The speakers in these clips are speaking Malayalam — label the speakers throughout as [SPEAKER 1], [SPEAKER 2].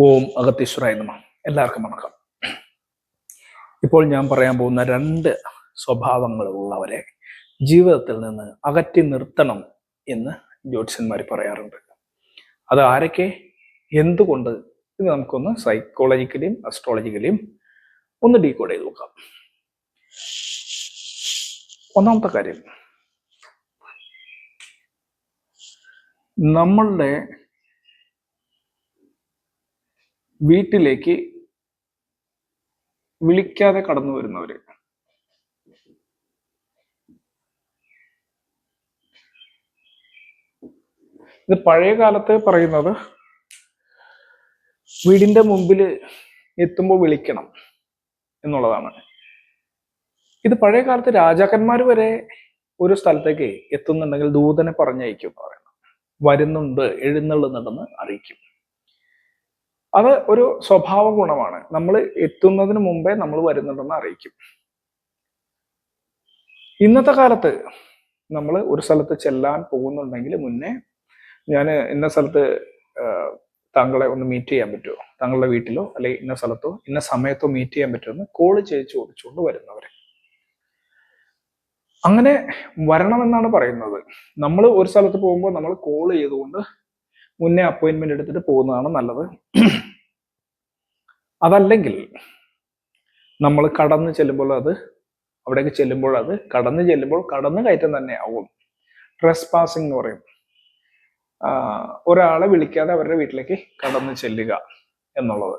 [SPEAKER 1] ഓം അഗത്തീശ്വരായ നമ. എല്ലാവർക്കും വണക്കം. ഇപ്പോൾ ഞാൻ പറയാൻ പോകുന്ന രണ്ട് സ്വഭാവങ്ങളുള്ളവരെ ജീവിതത്തിൽ നിന്ന് അകറ്റി നിർത്തണം എന്ന് ജ്യോതിഷന്മാർ പറയാറുണ്ട്. അത് ആരൊക്കെ? എന്തുകൊണ്ട്? ഇത് നമുക്കൊന്ന് സൈക്കോളജിക്കലിയും അസ്ട്രോളജിക്കലിയും ഒന്ന് ഡീകോഡ് ചെയ്ത് നോക്കാം. ഒന്നാമത്തെ കാര്യം. നമ്മളുടെ വീട്ടിലേക്ക് വിളിക്കാതെ കടന്നു വരുന്നവര്. ഇത് പഴയ കാലത്ത് പറയുന്നത് വീടിന്റെ മുമ്പിൽ എത്തുമ്പോൾ വിളിക്കണം എന്നുള്ളതാണ്. ഇത് പഴയ കാലത്ത് രാജാക്കന്മാർ വരെ ഒരു സ്ഥലത്തേക്ക് എത്തുന്നുണ്ടെങ്കിൽ ദൂതനെ പറഞ്ഞയക്കും പറയുന്നത്. വരുന്നുണ്ട് എഴുന്നള്ളുന്നുണ്ടെന്ന് അറിയിക്കും. അത് ഒരു സ്വഭാവ ഗുണമാണ്. നമ്മൾ എത്തുന്നതിന് മുമ്പേ നമ്മൾ വരുന്നുണ്ടെന്ന് അറിയിക്കും. ഇന്നത്തെ കാലത്ത് നമ്മൾ ഒരു സ്ഥലത്ത് ചെല്ലാൻ പോകുന്നുണ്ടെങ്കിൽ മുന്നേ ഞാൻ ഇന്ന സ്ഥലത്ത് താങ്കളെ ഒന്ന് മീറ്റ് ചെയ്യാൻ പറ്റുമോ താങ്കളുടെ വീട്ടിലോ അല്ലെങ്കിൽ ഇന്ന സ്ഥലത്തോ ഇന്ന സമയത്തോ മീറ്റ് ചെയ്യാൻ പറ്റുമോ എന്ന് കോൾ ചെയ്ത് ചോദിച്ചുകൊണ്ട് വരുന്നവരെ. അങ്ങനെ വരണമെന്നാണ് പറയുന്നത്. നമ്മൾ ഒരു സ്ഥലത്ത് പോകുമ്പോൾ നമ്മൾ കോൾ ചെയ്തുകൊണ്ട് മുന്നേ അപ്പോയിൻമെന്റ് എടുത്തിട്ട് പോകുന്നതാണ് നല്ലത്. അതല്ലെങ്കിൽ നമ്മൾ കടന്ന് ചെല്ലുമ്പോൾ അത് അവിടേക്ക് ചെല്ലുമ്പോൾ അത് കടന്ന് ചെല്ലുമ്പോൾ കടന്നു കയറ്റം തന്നെ ആവും. ട്രസ് പാസിംഗ് എന്ന് പറയും. ഒരാളെ വിളിക്കാതെ അവരുടെ വീട്ടിലേക്ക് കടന്നു ചെല്ലുക എന്നുള്ളത്.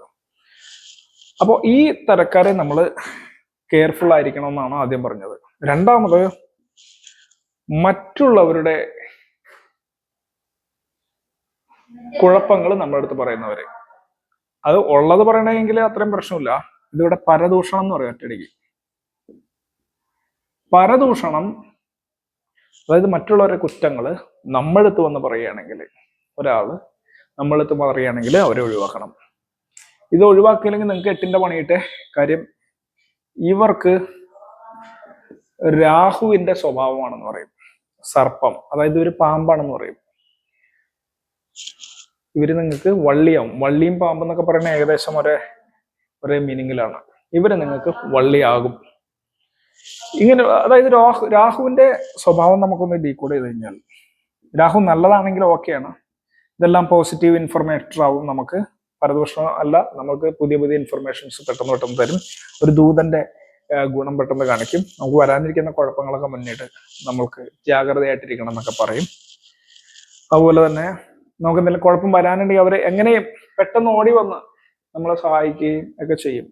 [SPEAKER 1] അപ്പോൾ ഈ തരക്കാരെ നമ്മൾ കെയർഫുൾ ആയിരിക്കണം എന്നാണ് ആദ്യം പറഞ്ഞത്. രണ്ടാമത് മറ്റുള്ളവരുടെ കുഴപ്പങ്ങൾ നമ്മുടെ അടുത്ത് പറയുന്നവര്. അത് ഉള്ളത് പറയണമെങ്കിൽ അത്രയും പ്രശ്നമില്ല. ഇതിവിടെ പരദൂഷണം എന്ന് പറയും ഒറ്റയടിക്ക്. പരദൂഷണം അതായത് മറ്റുള്ളവരുടെ കുറ്റങ്ങൾ നമ്മളെടുത്ത് വന്ന് പറയുകയാണെങ്കിൽ ഒരാൾ നമ്മളെടുത്ത് പറയുകയാണെങ്കിൽ അവരെ ഒഴിവാക്കണം. ഇത് ഒഴിവാക്കിയില്ലെങ്കിൽ നിങ്ങൾക്ക് എട്ടിന്റെ പണിയിട്ട്. കാര്യം ഇവർക്ക് രാഹുവിന്റെ സ്വഭാവമാണെന്ന് പറയും. സർപ്പം അതായത് ഒരു പാമ്പാണെന്ന് പറയും. ഇവർ നിങ്ങൾക്ക് വള്ളിയാവും. വള്ളിയും പാമ്പ് എന്നൊക്കെ പറയുന്നത് ഏകദേശം ഒരേ ഒരേ മീനിങ്ങിലാണ് ഇവർ നിങ്ങൾക്ക് വള്ളിയാകും. ഇങ്ങനെ അതായത് രാഹു രാഹുവിന്റെ സ്വഭാവം നമുക്കൊന്ന് ഡീകോഡ് ചെയ്ത് കഴിഞ്ഞാൽ രാഹു നല്ലതാണെങ്കിൽ ഓക്കെയാണ് ഇതെല്ലാം പോസിറ്റീവ് ഇൻഫർമേറ്റർ ആവും നമുക്ക്. പരദൂഷണം അല്ല നമുക്ക് പുതിയ പുതിയ ഇൻഫർമേഷൻസ് പെട്ടെന്ന് പെട്ടെന്ന് തരും. ഒരു ദൂതന്റെ ഗുണം പെട്ടെന്ന് കാണിക്കും. നമുക്ക് വരാനിരിക്കുന്ന കുഴപ്പങ്ങളൊക്കെ മുന്നിട്ട് നമ്മൾക്ക് ജാഗ്രതയായിട്ടിരിക്കണം എന്നൊക്കെ പറയും. അതുപോലെ തന്നെ നമുക്ക് എന്തെങ്കിലും കുഴപ്പം വരാനുണ്ടെങ്കിൽ അവരെ എങ്ങനെയും പെട്ടെന്ന് ഓടി വന്ന് നമ്മളെ സഹായിക്കുകയും ഒക്കെ ചെയ്യും.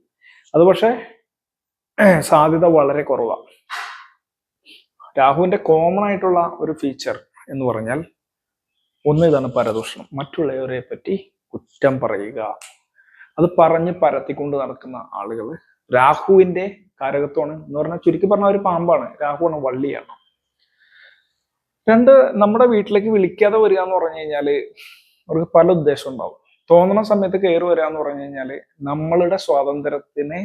[SPEAKER 1] അത് പക്ഷേ സാധ്യത വളരെ കുറവാണ് രാഹുവിന്റെ കോമൺ ആയിട്ടുള്ള ഒരു ഫീച്ചർ എന്ന് പറഞ്ഞാൽ ഒന്ന് ഇതാണ് പരദൂഷണം. മറ്റുള്ളവരെ പറ്റി കുറ്റം പറയുക. അത് പറഞ്ഞ് പരത്തിക്കൊണ്ട് നടക്കുന്ന ആളുകൾ രാഹുവിന്റെ കാരകത്വമാണ്. എന്ന് പറഞ്ഞാൽ ചുരുക്കി പറഞ്ഞ ഒരു പാമ്പാണ്. രാഹുവാണ് വള്ളിയാണ്. രണ്ട് നമ്മുടെ വീട്ടിലേക്ക് വിളിക്കാതെ വരിക എന്ന് പറഞ്ഞു കഴിഞ്ഞാൽ അവർക്ക് പല ഉദ്ദേശം ഉണ്ടാവും. തോന്നണ സമയത്ത് കയറി വരിക എന്ന് പറഞ്ഞു കഴിഞ്ഞാൽ നമ്മളുടെ സ്വാതന്ത്ര്യത്തിനെ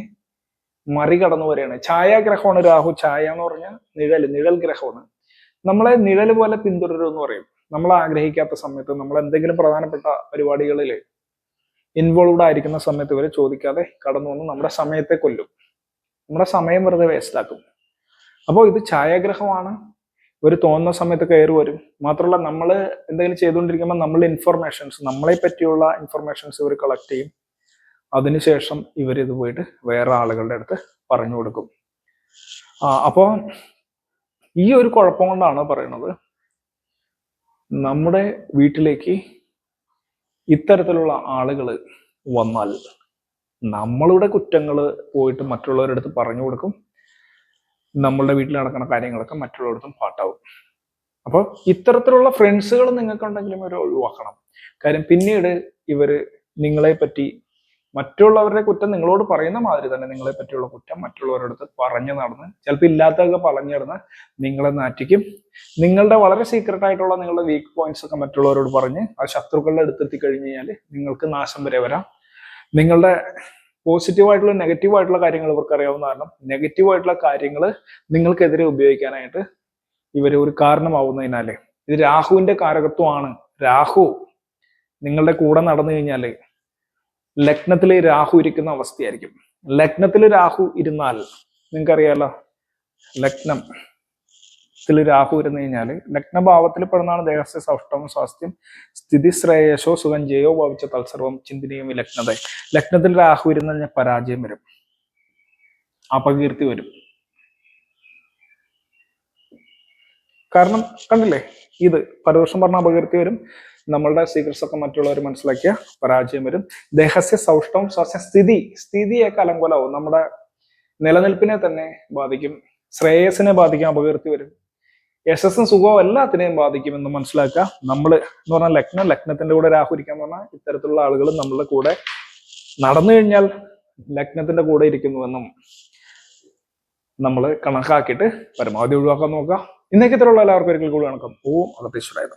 [SPEAKER 1] മറികടന്നു വരികയാണ്. ഛായാഗ്രഹമാണ് രാഹു. ഛായ എന്ന് പറഞ്ഞാൽ നിഴൽ നിഴൽ ഗ്രഹമാണ്. നമ്മളെ നിഴൽ പോലെ പിന്തുടരും എന്ന് പറയും. നമ്മൾ ആഗ്രഹിക്കാത്ത സമയത്ത് നമ്മൾ എന്തെങ്കിലും പ്രധാനപ്പെട്ട പരിപാടികളിൽ ഇൻവോൾവ്ഡ് ആയിരിക്കുന്ന സമയത്ത് ഇവരെ ചോദിക്കാതെ കടന്നു വന്ന് നമ്മുടെ സമയത്തെ കൊല്ലും. നമ്മുടെ സമയം വെറുതെ വേസ്റ്റാക്കും അപ്പോൾ ഇത് ഛായാഗ്രഹമാണ്. ഇവർ തോന്നുന്ന സമയത്ത് കയറി വരും. മാത്രമല്ല നമ്മൾ എന്തെങ്കിലും ചെയ്തുകൊണ്ടിരിക്കുമ്പോൾ നമ്മൾ ഇൻഫർമേഷൻസ് നമ്മളെ പറ്റിയുള്ള ഇൻഫർമേഷൻസ് ഇവർ കളക്ട് ചെയ്യും. അതിനുശേഷം ഇവർ ഇത് പോയിട്ട് വേറെ ആളുകളുടെ അടുത്ത് പറഞ്ഞു കൊടുക്കും. അപ്പോൾ ഈ ഒരു കുഴപ്പം കൊണ്ടാണ് പറയുന്നത് നമ്മുടെ വീട്ടിലേക്ക് ഇത്തരത്തിലുള്ള ആളുകൾ വന്നാൽ നമ്മളുടെ കുറ്റങ്ങൾ പോയിട്ട് മറ്റുള്ളവരുടെ അടുത്ത് പറഞ്ഞു കൊടുക്കും. നമ്മളുടെ വീട്ടിൽ നടക്കുന്ന കാര്യങ്ങളൊക്കെ മറ്റുള്ളവർക്കും പാട്ടാവും. അപ്പോൾ ഇത്തരത്തിലുള്ള ഫ്രണ്ട്സുകൾ നിങ്ങൾക്കുണ്ടെങ്കിലും ഒരു ഒഴിവാക്കണം. കാര്യം പിന്നീട് ഇവർ നിങ്ങളെ പറ്റി മറ്റുള്ളവരുടെ കുറ്റം നിങ്ങളോട് പറയുന്ന മാതിരി തന്നെ നിങ്ങളെ പറ്റിയുള്ള കുറ്റം മറ്റുള്ളവരുടെ അടുത്ത് പറഞ്ഞു നടന്ന് ചിലപ്പോൾ ഇല്ലാത്തതൊക്കെ പറഞ്ഞു നടന്ന് നിങ്ങളെ നാറ്റിക്കും. നിങ്ങളുടെ വളരെ സീക്രട്ട് ആയിട്ടുള്ള നിങ്ങളുടെ വീക്ക് പോയിന്റ്സ് ഒക്കെ മറ്റുള്ളവരോട് പറഞ്ഞ് ആ ശത്രുക്കളുടെ അടുത്തെത്തി കഴിഞ്ഞ് കഴിഞ്ഞാൽ നിങ്ങൾക്ക് നാശം വരെ വരാം. നിങ്ങളുടെ പോസിറ്റീവ് നെഗറ്റീവായിട്ടുള്ള കാര്യങ്ങൾ ഇവർക്ക് അറിയാവുന്ന കാരണം നെഗറ്റീവ് ആയിട്ടുള്ള കാര്യങ്ങൾ നിങ്ങൾക്കെതിരെ ഉപയോഗിക്കാനായിട്ട് ഇവർ ഒരു കാരണമാവുന്നതിനാല്. ഇത് രാഹുവിന്റെ കാരകത്വമാണ്. രാഹു നിങ്ങളുടെ കൂടെ നടന്നു കഴിഞ്ഞാൽ ലഗ്നത്തിൽ രാഹു ഇരിക്കുന്ന അവസ്ഥയായിരിക്കും. ലഗ്നത്തിൽ രാഹു ഇരുന്നാൽ നിങ്ങൾക്കറിയാലോ ലഗ്നം ത്തിൽ രാഹു വരുന്നു കഴിഞ്ഞാൽ ലഗ്നഭാവത്തിൽ പെടുന്നതാണ് ദേഹസ്യ സൗഷ്ടവും സ്വാസ്ഥ്യം സ്ഥിതി ശ്രേയസോ സുഖം ജയോ ഭവിച്ച തത്സർവം ചിന്തനയും ലഗ്നത ലഗ്നത്തിൽ രാഹു വരുന്ന കഴിഞ്ഞാൽ പരാജയം വരും. അപകീർത്തി വരും. കാരണം കണ്ടില്ലേ? ഇത് പരദോഷം പറഞ്ഞ അപകീർത്തി വരും. നമ്മളുടെ സീക്രട്സ് ഒക്കെ മറ്റുള്ളവർ മനസ്സിലാക്കിയ പരാജയം വരും. ദേഹസ്യ സൗഷ്ടവും സ്വാസ്ഥ്യ സ്ഥിതി സ്ഥിതിയൊക്കെ അലങ്കോലാവും. നമ്മുടെ നിലനിൽപ്പിനെ തന്നെ ബാധിക്കും. ശ്രേയസിനെ ബാധിക്കാൻ അപകീർത്തി വരും. യശസ്സും സുഖവും എല്ലാത്തിനെയും ബാധിക്കുമെന്ന് മനസ്സിലാക്കുക. നമ്മൾ എന്ന് പറഞ്ഞാൽ ലഗ്നം ലഗ്നത്തിന്റെ കൂടെ രാഹു ഇരിക്കാൻ പറഞ്ഞാൽ ഇത്തരത്തിലുള്ള ആളുകൾ നമ്മളുടെ കൂടെ നടന്നു കഴിഞ്ഞാൽ ലഗ്നത്തിന്റെ കൂടെ ഇരിക്കുന്നുവെന്നും നമ്മൾ കണക്കാക്കിയിട്ട് പരമാവധി ഒഴിവാക്കാൻ നോക്കുക. ഇന്നേക്ക് ഇത്തരമുള്ള എല്ലാവർക്കും ഒരിക്കൽ കൂടി കണക്കാം ഓം അകത്തേശ്വരായത്